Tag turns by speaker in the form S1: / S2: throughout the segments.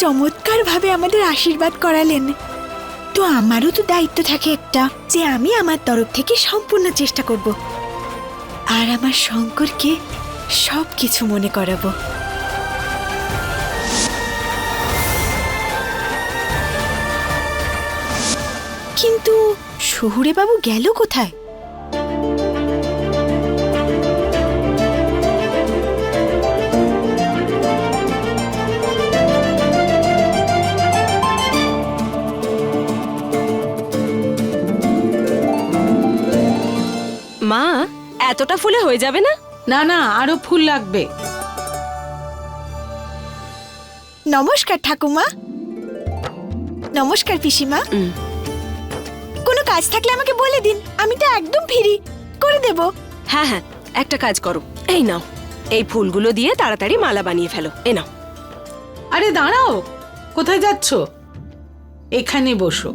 S1: মহাদেব কি চমৎকার ভাবে আমাদের আশীর্বাদ করালেন। তো আমারও তো দায়িত্ব থাকে একটা, যে আমি আমার তরফ থেকে সম্পূর্ণ চেষ্টা করব। আর আমার শঙ্করকে সব কিছু মনে করাবো। কিন্তু শহুরে বাবু গেল কোথায়?
S2: মা এতটা ফুলে হয়ে যাবে না?
S3: না না আরও ফুল লাগবে।
S1: নমস্কার ঠাকুমা। নমস্কার পিসিমা। কোনো কাজ থাকলে আমাকে বলে দিন আমি তো একদম ফ্রি। করে দেব।
S2: হ্যাঁ হ্যাঁ একটা কাজ করো। এই নাও এই ফুলগুলো দিয়ে তাড়াতাড়ি মালা বানিয়ে ফেলো। এ নাও।
S3: আরে দাঁড়াও কোথায় যাচ্ছ? এখানে বসো।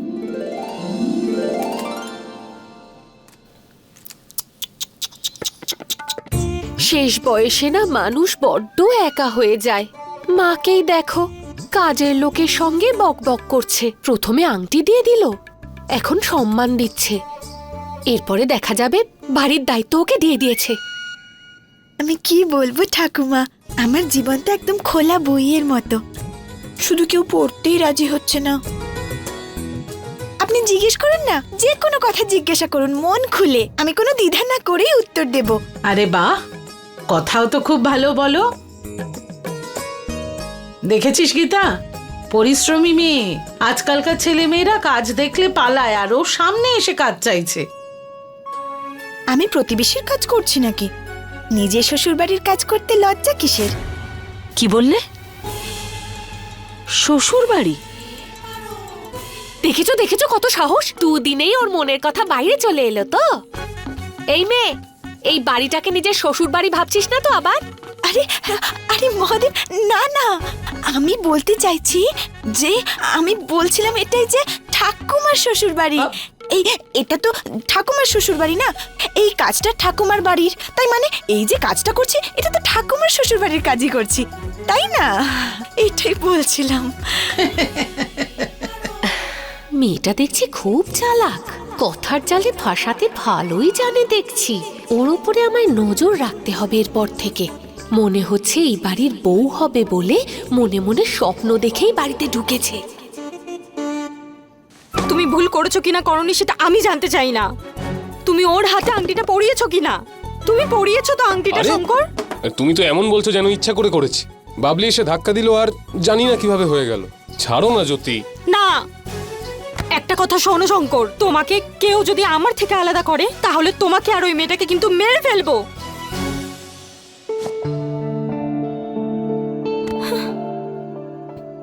S4: শেষ বয়সে না মানুষ বড্ড একা হয়ে যায়। মাকেই দেখো কাজের লোকের সঙ্গে বকবক করছে। প্রথমে আংটি দিয়ে দিল এখন সম্মান দিচ্ছে। এরপরে দেখা যাবে বাড়ির দায়িত্ব ওকে দিয়ে দিয়েছে।
S1: আমি কি বলব ঠাকুমা? আমার জীবন তো একদম খোলা বইয়ের মতো। শুধু কেউ পড়তেই রাজি হচ্ছে না। আপনি জিজ্ঞেস করুন না যে কোনো কথা জিজ্ঞাসা করুন মন খুলে। আমি কোনো দ্বিধা না করেই উত্তর দেব।
S3: আরে বাহ! কথাও তো খুব ভালো বলো। দেখেছিস গীতা? পরিশ্রমী মেয়ে। আজকালকার ছেলে মেয়েরা কাজ দেখলে পালায় আর ও সামনে এসে কাজ চাইছে।
S1: আমি প্রতিবেশীর কাজ করছি নাকি? নিজে শ্বশুর বাড়ির কাজ করতে লজ্জা কিসের?
S2: কি বললে? শ্বশুর বাড়ি
S4: দেখেছ দেখেছ কত সাহস? দুদিনেই ওর মনের কথা বাইরে চলে এলো তো। এই মেয়ে এই বাড়িটাকে নিজের শ্বশুর বাড়ি ভাবছিস না তো আবার?
S1: আরে আরে মহাদেব না না। আমি বলতে চাইছি যে আমি বলছিলাম এটাই যে ঠাকুমার শ্বশুর বাড়ি এই এটা তো ঠাকুমার শ্বশুর বাড়ি না। এই কাজটা ঠাকুমার বাড়ির। তাই মানে এই যে কাজটা করছি এটা তো ঠাকুমার শ্বশুর বাড়ির কাজই করছি। তাই না? এটাই বলছিলাম।
S4: মেয়েটা দেখছি খুব চালাক। কথার জালে ফাঁসাতে ভালোই জানে দেখছি। ওর উপরে আমায় নজর রাখতে হবে এরপর থেকে। মনে হচ্ছে এই বাড়ির বউ হবে বলে মনে মনে স্বপ্ন দেখেই বাড়িতে ঢুকেছে।
S5: তুমি ভুল করেছ কিনা করনি সেটা আমি জানতে চাই না। তুমি ওর হাতে আংটিটা পরিয়েছো কিনা? তুমি পরিয়েছো তো আংটিটা
S6: আরে,
S5: শঙ্কর?
S6: তুমি তো এমন বলছো যেন ইচ্ছা করে করেছি। বাবলি এসে ধাক্কা দিল আর জানি না কীভাবে হয়ে গেল। ছাড়ো না জ্যোতি।
S5: না একটা কথা শোনো শঙ্কর। তোমাকে কেউ যদি আমার থেকে আলাদা করে তাহলে তোমাকে আর ওই মেয়েটাকে কিন্তু মেরে ফেলব।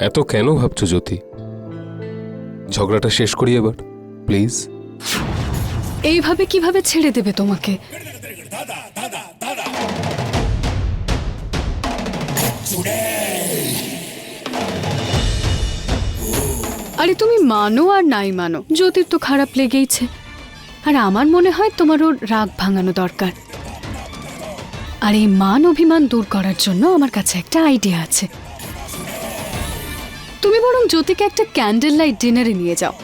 S6: এত কেন ভাবছ জ্যোতি? ঝগড়াটা শেষ করি এবার প্লিজ।
S7: এইভাবে কীভাবে ছেড়ে দেবে তোমাকে? আরে তুমি মানো আর নাই মানো, জ্যোতির তো খারাপ লেগেইছে। আর আমার মনে হয় তোমার ওর রাগ ভাঙানো দরকার। আর এই মান অভিমান দূর করার জন্য আমার কাছে একটা আইডিয়া আছে। তুমি বরং জ্যোতিকে একটা ক্যান্ডেল লাইট ডিনারে নিয়ে যাও।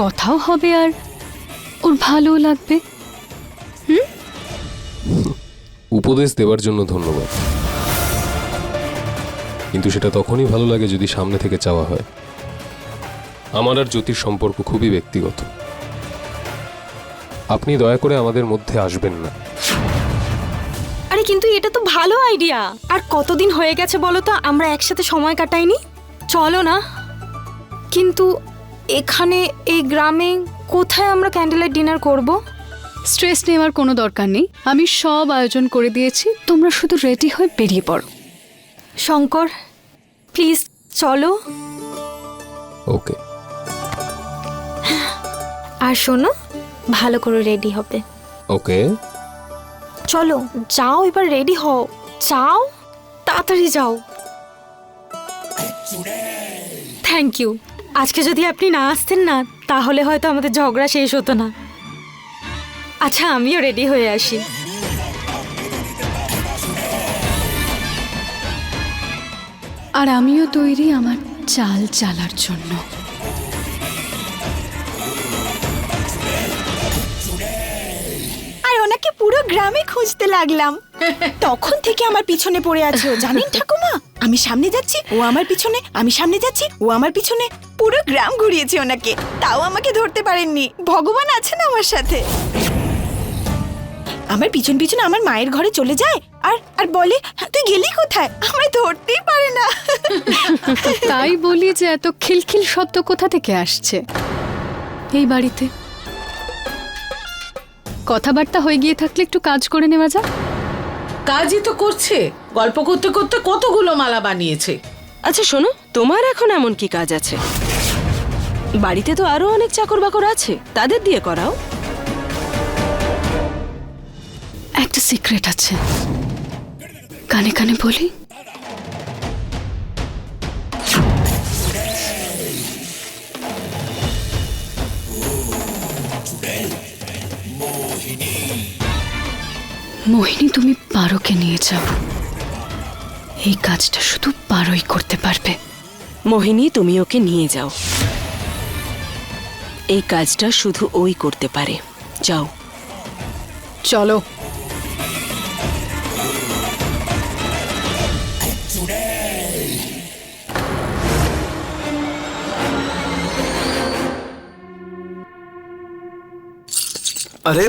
S7: কথাও হবে আর ওর ভালোও লাগবে।
S6: উপদেশ দেওয়ার জন্য ধন্যবাদ। কিন্তু সেটা তখনই ভালো লাগে যদি সামনে থেকে চাওয়া হয়। আমার আর জ্যোতির সম্পর্ক খুবই ব্যক্তিগত। আপনি দয়া করে আমাদের মধ্যে আসবেন না।
S5: আরে কিন্তু এটা তো ভালো আইডিয়া। আর কতদিন হয়ে গেছে বলো তো আমরা একসাথে সময় কাটাইনি? চলো না। কিন্তু এখানে এই গ্রামে কোথায় আমরা ক্যান্ডেল লাইট ডিনার করব?
S7: স্ট্রেস নেওয়ার কোনো দরকার নেই। আমি সব আয়োজন করে দিয়েছি। তোমরা শুধু রেডি হয়ে বেরিয়ে পড়ো।
S5: শঙ্কর প্লিজ চলো।
S6: ওকে।
S5: আর শোনো ভালো করে রেডি হবে।
S6: ওকে
S5: চলো যাও এবার রেডি হও। যাও তাড়াতাড়ি যাও। থ্যাংক ইউ আজকে যদি আপনি না আসতেন না তাহলে হয়তো আমাদের ঝগড়া শেষ হতো না। আচ্ছা আমিও রেডি হয়ে আসি।
S7: আর আমিও তৈরি আমার চাল চালার জন্য।
S1: পুরো গ্রামে খুঁজতে লাগলাম। তখন থেকে আমার পিছনে পড়ে আছে ও। জানেন ঠাকুমা? আমি সামনে যাচ্ছি ও আমার পিছনে আমি সামনে যাচ্ছি ও আমার পিছনে। পুরো গ্রাম ঘুরিয়েছে ওনাকে। তাও আমাকে ধরতে পারেননি। ভগবান আছেন আমার সাথে? আমার পিছন পিছনে আমার মায়ের ঘরে চলে যায় আর আর বলে "হ্যাঁ, তুই গেলি কোথায়? আমায় ধরতেই পারে না।
S7: তাই বলি যে এত খিলখিল শব্দ কোথা থেকে আসছে? এই বাড়িতে কথাবার্তা হয়ে গিয়ে থাকলে একটু কাজ করে নেওয়া যাক।
S3: কাজই তো করছে। গল্প করতে করতে কতগুলো মালা বানিয়েছে।
S2: আচ্ছা শোনো তোমার এখন এমন কি কাজ আছে? বাড়িতে তো আরও অনেক চাকর বাকর আছে তাদের দিয়ে করাও।
S7: একটা সিক্রেট আছে। কানে কানে বলি মোহিনী তুমি পারোকে নিয়ে যাও। এই কাজটা শুধু পারোই করতে পারবে।
S2: মোহিনী তুমি ওকে নিয়ে যাও। এই কাজটা শুধু ওই করতে পারে। যাও।
S7: চলো।
S8: আরে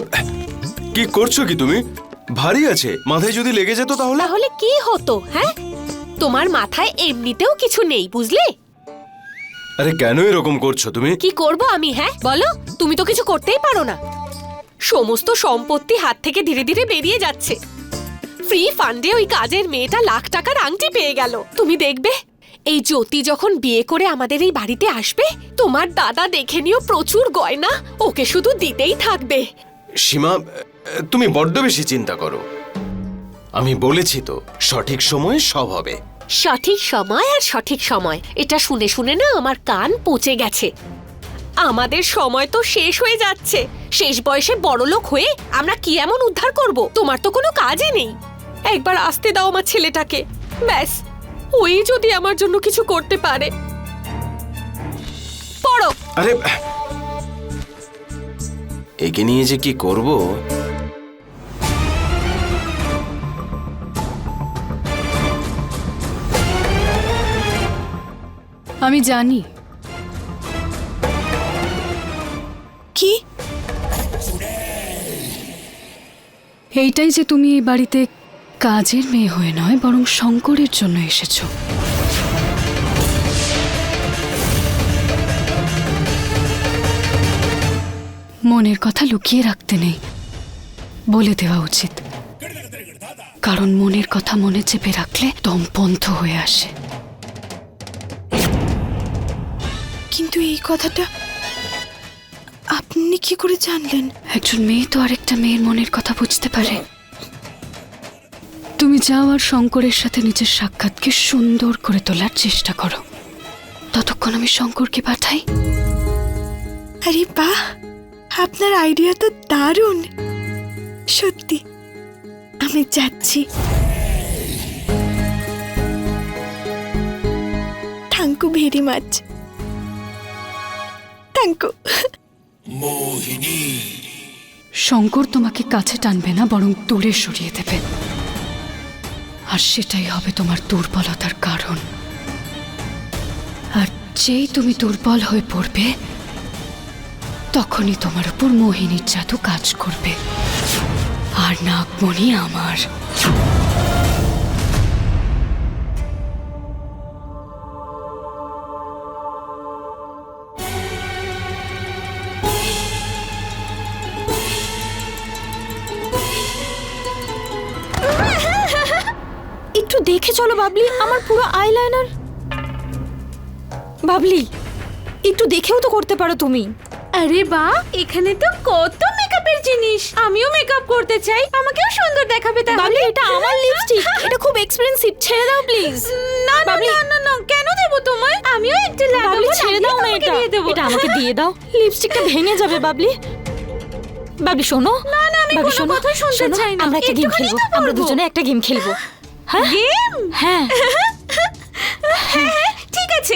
S8: কি করছ কি তুমি? ভারী আছে। মাথায় যদি লেগে যেত তাহলে?
S4: তাহলে কি হতো হ্যাঁ? তোমার মাথায় এমনিতেও কিছু নেই বুঝলে?
S8: আরে কেন এরকম করছ তুমি?
S4: কি করব আমি হ্যাঁ? বলো তুমি তো কিছু করতেই পারো না। সমস্ত সম্পত্তি হাত থেকে ধীরে ধীরে বেরিয়ে যাচ্ছে। ফ্রি ফান্ডে ওই কাজের মেয়েটা লাখ টাকার আংটি পেয়ে গেল। তুমি দেখবে এই জ্যোতি যখন বিয়ে করে আমাদের এই বাড়িতে আসবে তোমার দাদা দেখে নিও প্রচুর গয়না ওকে শুধু দিতেই থাকবে।
S8: সীমা তুমি বড্ড বেশি চিন্তা করো। আমি বলেছি তো সঠিক সময়ে সব হবে।
S4: সঠিক সময় আর সঠিক সময়। এটা শুনে শুনে না আমার কান পচে গেছে। আমাদের সময় তো শেষ হয়ে যাচ্ছে। শেষ বয়সে বড়লোক হয়ে আমরা কি এমন উদ্ধার করব? তোমার তো কোনো কাজই নেই। একবার আসতে দাও আমার ছেলেটাকে। ব্যাস ওই যদি আমার জন্য কিছু করতে পারে। পড়ো।
S8: আরে একে নিয়ে যে কি করব?
S7: আমি জানি।
S1: কি?
S7: এইটাই যে তুমি এই বাড়িতে কাজের মেয়ে হয়ে নয় বরং শঙ্করের জন্য এসেছ। মনের কথা লুকিয়ে রাখতে নেই বলে দেওয়া উচিত। কারণ মনের কথা মনে চেপে রাখলে দম বন্ধ হয়ে আসে।
S1: কিন্তু এই কথাটা আপনি কি করে জানলেন?
S7: একজন মেয়ে তো আরেকটা মেয়ের মনের কথা বুঝতে পারে। তুমি যাও আর শঙ্করের সাথে নিজের সাক্ষাৎকে সুন্দর করে তোলার চেষ্টা করো। ততক্ষণ আমি শঙ্করকে পাঠাই।
S1: আরে বাহ আপনার আইডিয়া তো দারুণ। সত্যি আমি যাচ্ছি। Thank you very much. You
S7: Shankar তোমাকে কাছে টানবে না, বরং দূরে সরিয়ে দেবে। আর সেটাই হবে তোমার দুর্বলতার কারণ। আর যেই তুমি দুর্বল হয়ে পড়বে, তখনই তোমার উপর মোহিনীর জাদু কাজ করবে। আর নাগমণি আমার।
S5: আমার পুরো আইলাইনার বাবলি একটু দেখেও তো করতে পারো তুমি।
S9: আরে বা এখানে তো কত মেকআপের জিনিস। আমিও মেকআপ করতে চাই আমাকেও সুন্দর দেখাবে
S5: বাবলি এটা আমার লিপস্টিক এটা খুব এক্সপেন্সিভ ছেড়ে দাও প্লিজ
S9: না না। না না না কেন দেব তোমায়? আমিও একটু লাগাবো
S5: ছেড়ে দাও না এটা এটা আমাকে দিয়ে দাও। লিপস্টিকটা ভেঙে যাবে বাবলি। বাবলি শোনো।
S9: না, না, আমি কোনো কথা শুনতে
S5: শোনো,
S9: চাই না।
S5: আমরা একটা গেম খেলব। আমরা দুজনে একটা গেম খেলব। হ্যাঁ?
S9: গেম?
S5: হ্যাঁ।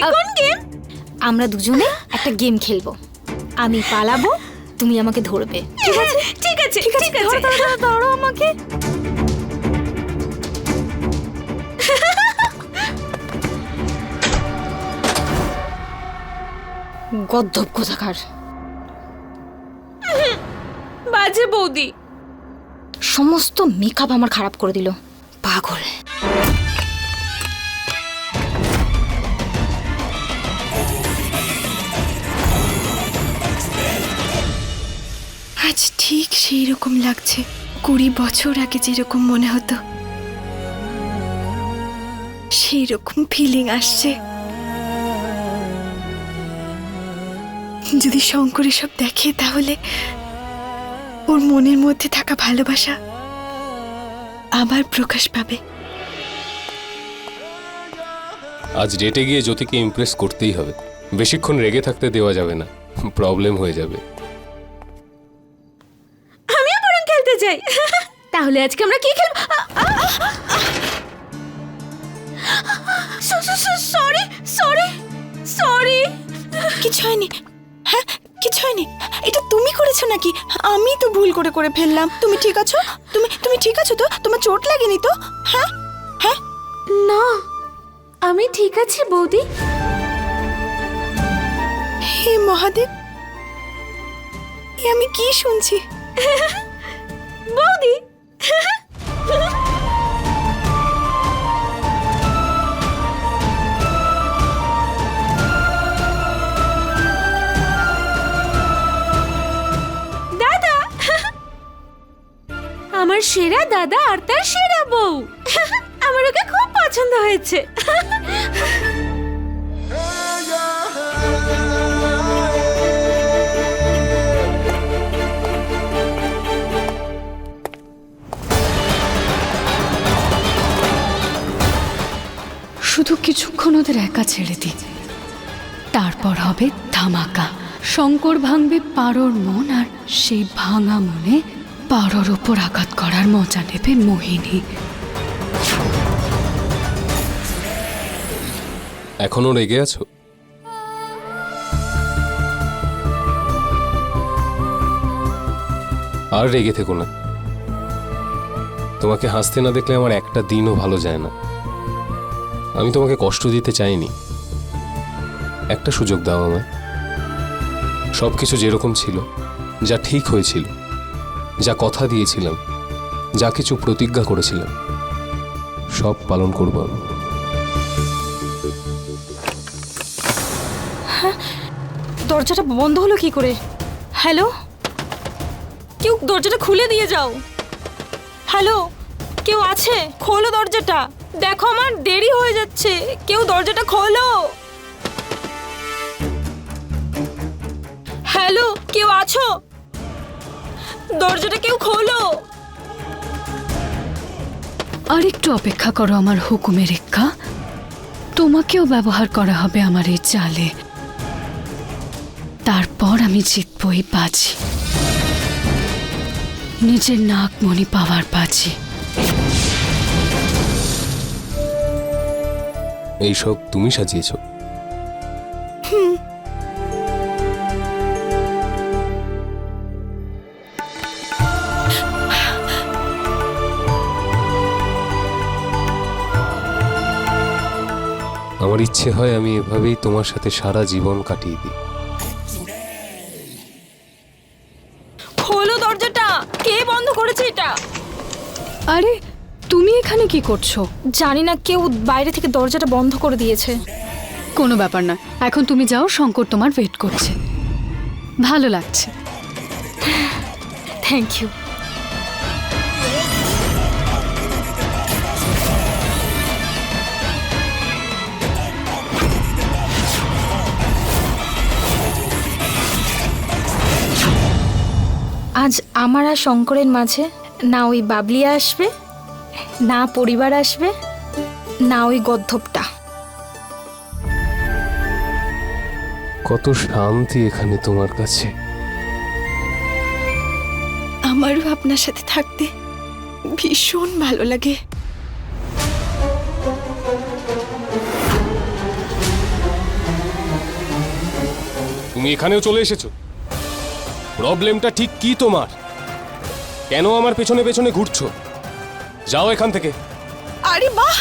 S9: কোন গেম?
S5: আমরা দুজনে একটা গেম খেলব। আমি পালাবো তুমি আমাকে ধরবে।
S9: ঠিক আছে? ঠিক আছে ঠিক আছে
S5: ধরো, ধরো, ধরো আমাকে। গদ্ধব কোথাকার।
S9: বাজে বৌদি।
S5: সমস্ত মেকআপ আমার খারাপ করে দিল। পাগল।
S1: আজ ঠিক সেই রকম লাগছে, কুড়ি বছর আগে যেরকম মনে হতো। সেই রকম ফিলিং আসছে। যদি শঙ্কর এসব দেখে তাহলে ওর মনের মধ্যে থাকা ভালোবাসা আবার প্রকাশ পাবে।
S6: আজ ডেটে গিয়ে জ্যোতিকে ইমপ্রেস করতেই হবে। বেশিক্ষণ রেগে থাকতে দেওয়া যাবে না। প্রবলেম হয়ে যাবে।
S9: আমিও বরং খেলতে চাই। তাহলে আজকে আমরা কি খেলব? Sorry sorry sorry.
S1: কিছু হয়নি। হ্যাঁ কিছু হয়নি। এটা তুমি করেছ নাকি? আমি তো ভুল করে করে ফেললাম। তুমি ঠিক আছো? তুমি তুমি ঠিক আছো তো? তোমার চোট লাগেনি তো? হ্যাঁ? হ্যাঁ?
S9: না আমি ঠিক আছি বৌদি।
S1: হে মহাদেব এ আমি কি শুনছি?
S9: বৌদি! সেরা দাদা আর তার সেরা বউ। আমার ওকে খুব পছন্দ হয়েছে।
S7: শুধু কিছুক্ষণ ওদের একা ছেড়ে দিই। তারপর হবে ধামাকা। শঙ্কর ভাঙবে পারোর মন আর সেই ভাঙা মনে পারোর ওপর আঘাত করার মজা নেবে মোহিনী।
S6: এখনও রেগে আছো? আর রেগে থেকো না। তোমাকে হাসতে না দেখলে আমার একটা দিনও ভালো যায় না। আমি তোমাকে কষ্ট দিতে চাইনি। একটা সুযোগ দাও আমায়। সব কিছু যেরকম ছিল, যা ঠিক হয়েছিল। যা কথা দিয়েছিলাম, যা কিছু প্রতিজ্ঞা করেছিলাম, সব পালন করব আমি।
S5: দরজাটা বন্ধ হলো কি করে? হ্যালো? কেউ দরজাটা খুলে দিয়ে যাও। হ্যালো? কেউ আছে? খোলো দরজাটা। দেখো আমার, দেরি হয়ে যাচ্ছে। কেউ দরজাটা খোলো। হ্যালো? কেউ আছো? দরজাটা কেউ খোলো।
S7: আর একটু অপেক্ষা করো আমার হুকুমের রেখা। তোমাকেও ব্যবহার করা হবে আমার এই চালে। তারপর আমি জিতবো এই বাজি। নিজের নাক মনি পাওয়ার বাজি।
S6: এইসব তুমি সাজিয়েছো। আমার ইচ্ছে হয় আমি এভাবেই তোমার সাথে সারা জীবন কাটিয়ে দিই।
S5: খোলো দরজাটা। কে বন্ধ করেছে এটা?
S7: আরে তুমি এখানে কি করছ?
S5: জানি না কেউ বাইরে থেকে দরজাটা বন্ধ করে দিয়েছে।
S7: কোনো ব্যাপার না এখন তুমি যাও শঙ্কর তোমার ওয়েট করছে। ভালো লাগছে।
S5: থ্যাংক ইউ আজ আমার আর শঙ্করের মাঝে না ওই বাবলিয়া আসবে না পরিবার আসবে না ওই গদ্ধবটা
S6: কত শান্তি এখানে তোমার কাছে।
S1: আমারও আপনার সাথে থাকতে ভীষণ ভালো লাগে।
S6: তুমি এখানেও চলে এসেছ? প্রবলেমটা ঠিক কি তোমার? কেন আমার পেছনে পেছনে ঘুরছো? যাও এখান থেকে।
S1: আরে বাহ!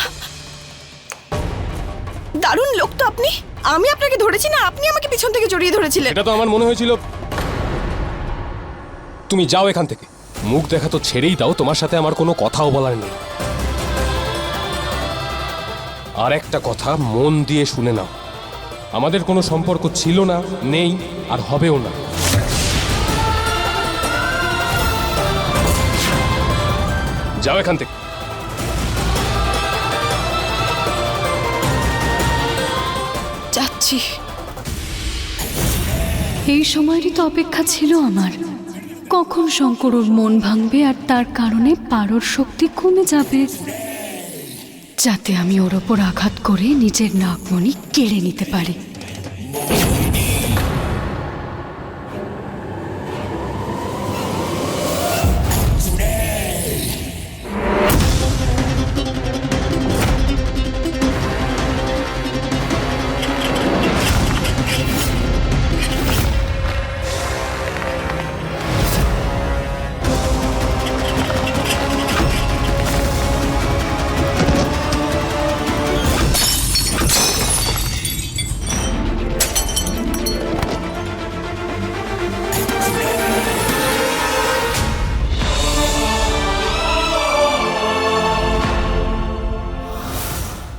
S1: দারুণ লোক তো আপনি। আমি আপনাকে ধরেছি না আপনি আমাকে পিছন থেকে জড়িয়ে ধরেছিলেন।
S6: এটা তো আমার মনে হয়েছিল। তুমি যাও এখান থেকে। মুখ দেখা তো ছেড়েই দাও তোমার সাথে আমার কোনো কথাও বলার নেই। আর একটা কথা মন দিয়ে শুনে নাও। আমাদের কোনো সম্পর্ক ছিল না নেই আর হবেও না। যাও এখান থেকে।
S7: এই সময়েরই তো অপেক্ষা ছিল আমার। কখন শঙ্কর ওর মন ভাঙবে আর তার কারণে পারর শক্তি কমে যাবে, যাতে আমি ওর ওপর আঘাত করে নিজের নাগমণি কেড়ে নিতে পারি।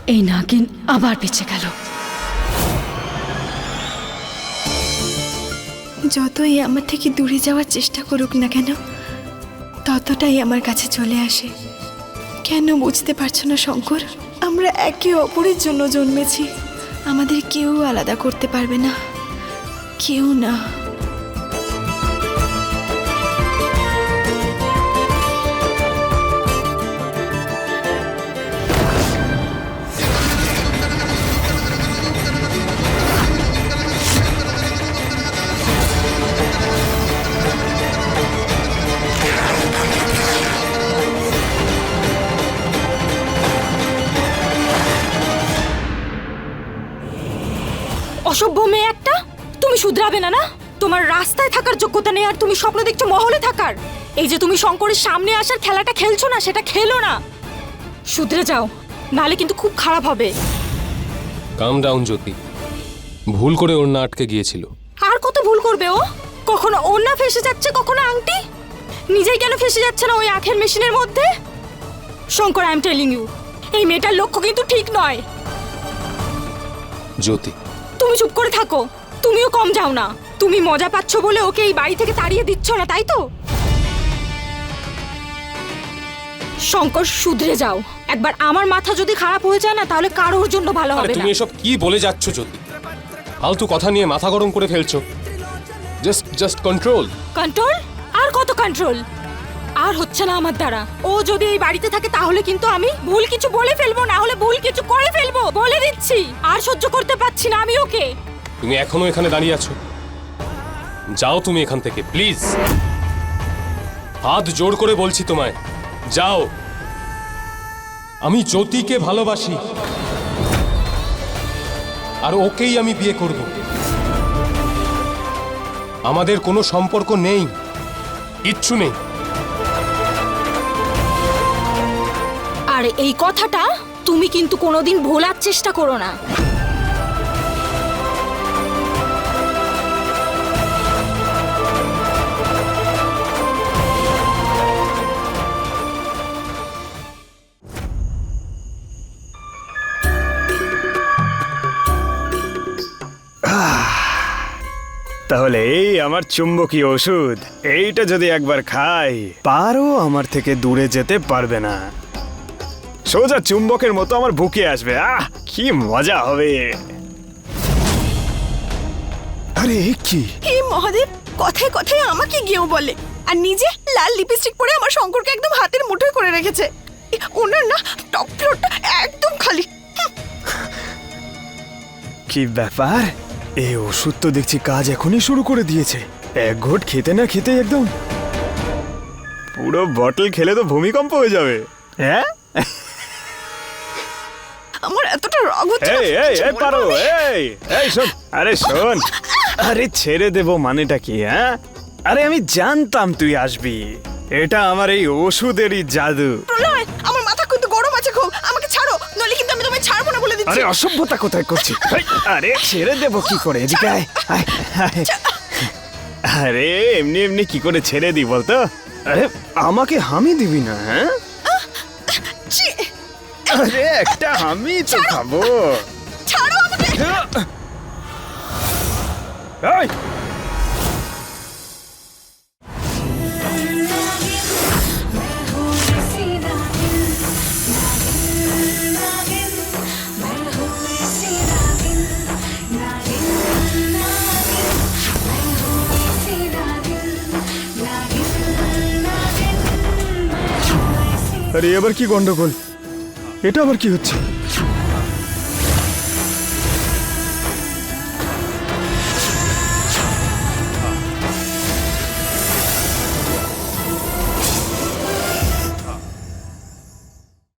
S7: এই নাগিন আবার বেঁচে গেল।
S1: যতই আমার থেকে দূরে যাওয়ার চেষ্টা করুক না কেন, ততটাই আমার কাছে চলে আসে। কেন বুঝতে পারছ না, শঙ্কর? আমরা একে অপরের জন্য জন্মেছি। আমাদের কেউ আলাদা করতে পারবে না। কেউ না।
S5: স্বপ্ন দেখছ মহলে থাকার। এই যে তুমি শঙ্করের সামনে আসার খেলাটা খেলছো না সেটা খেলো না। শুধরে যাও নালে কিন্তু খুব খারাপ হবে।
S6: Calm down Jyoti. ভুল করে ওর না আটকে গিয়েছিল।
S5: আর কত ভুল করবে ও? কখনো ওড়না ফেসে যাচ্ছে কখনো আংটি? নিজেই কেন ফেসে যাচ্ছে না ওই আখের মেশিনের মধ্যে? Shankar I am telling you এই মেয়েটার লক্ষ্য কিন্তু ঠিক নয়।
S6: জ্যোতি।
S5: তুমি চুপ করে থাকো তুমিও কম যাও না। তুমি মজা পাচ্ছ বলে ওকে এই বাড়ি থেকে তাড়িয়ে দিচ্ছ না তাই তো? শঙ্কর শুধরে যাও। একবার আমার মাথা যদি খারাপ হয়ে যায় না তাহলে কারোর জন্য ভালো হবে না।
S6: তুমি এসব কি বলে যাচ্ছ যদি ফালতু কথা নিয়ে মাথা গরম করে ফেলছো। জাস্ট জাস্ট কন্ট্রোল
S5: কন্ট্রোল আর কত কন্ট্রোল আর হচ্ছে না আমার দ্বারা। ও যদি এই বাড়িতে থাকে তাহলে কিন্তু আমি ভুল কিছু বলে ফেলব না হলে ভুল কিছু করে ফেলব। বলে দিচ্ছি। আর সহ্য করতে পারছি না আমি ওকে।
S6: তুমি এখনও এখানে দাঁড়িয়ে আছো। যাও তুমি এখান থেকে, প্লিজ। হাত জোর করে বলছি তোমায়, যাও। আমি জ্যোতিকে ভালোবাসি। আর ওকেই আমি বিয়ে করব। আমাদের কোনো সম্পর্ক নেই, কিচ্ছু নেই।
S5: আর এই কথাটা তুমি কিন্তু কোনোদিন ভোলার চেষ্টা করো না।
S10: তাহলে এই আমার চুম্বকীয় ওষুধ। এইটা যদি একবার খাই পারও আমার থেকে দূরে যেতে পারবে না। সোজা চুম্বকের মতো আমার বুকে আসবে। আহ কি মজা হবে। আরে কি?
S1: হে মহাদেব কথায় কথায় আমাকে গিয়েও বলে। আর নিজে লাল লিপস্টিক পরে আমার শঙ্করকে একদম হাতের মুঠোয় করে রেখেছে। ওনার না টপ ফ্লোরটা একদম খালি।
S10: কি ব্যাপার? এই ওষুধ তো দেখছি কাজ এখনই শুরু করে দিয়েছে। এক ঘোট খেতে না খেতে একদম পুরো বটল খেলে তো ভূমিকম্প হয়ে যাবে। হ্যাঁ?
S1: আমার এতটা রাগ হচ্ছে
S10: এই এই এই পারো এই এই শোন আরে শোন আরে ছেড়ে দেব মানেটা কি হ্যাঁ? আরে আমি জানতাম তুই আসবি। এটা আমার এই ওষুধেরই জাদু। আরে অসভ্যতা কোথায় করছি? আরে ছেড়ে দেব কি করে? এদিকে আয়, আয়, আয়। আরে এমনি এমনি কি করে ছেড়ে দিই বলতো? আরে আমাকে হামি দিবি না হ্যাঁ?
S1: ছি,
S10: আরে একটা হামি তো খাব।
S1: ছাড়ো আমাকে।
S10: এই, এবার কি গন্ডগোল? এটা আবার কি হচ্ছে?